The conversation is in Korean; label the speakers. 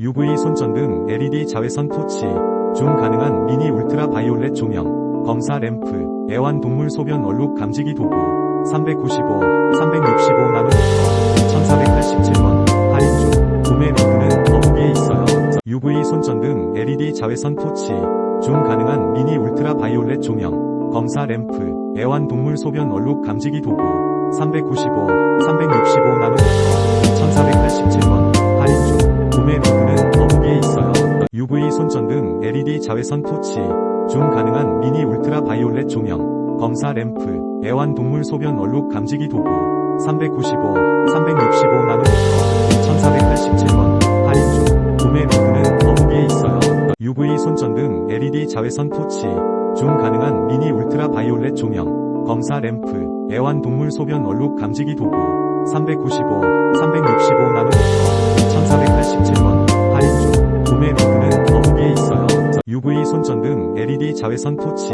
Speaker 1: UV 손전 등 LED 자외선 토치, 줌 가능한 미니 울트라 바이올렛 조명, 검사 램프, 애완 동물 소변 얼룩 감지기 도구, 395, 365 나눔, 1487원, 할인 중, 구매 링크는 더보기에 있어요. UV 손전 등 LED 자외선 토치, 줌 가능한 미니 울트라 바이올렛 조명, 검사 램프, 애완 동물 소변 얼룩 감지기 도구, 395, 365 자외선 토치, 줌 가능한 미니 울트라 바이올렛 조명, 검사 램프, 애완 동물 소변 얼룩 감지기 도구, 395, 365 나눔, 1487원, 할인 중, 구매 링크는 더보기에 있어요. UV 손전 등 LED 자외선 토치, 줌 가능한 미니 울트라 바이올렛 조명, 검사 램프, 애완 동물 소변 얼룩 감지기 도구, 395, 365 나눔, 1487원, 할인 중, 등 LED 자외선 토치,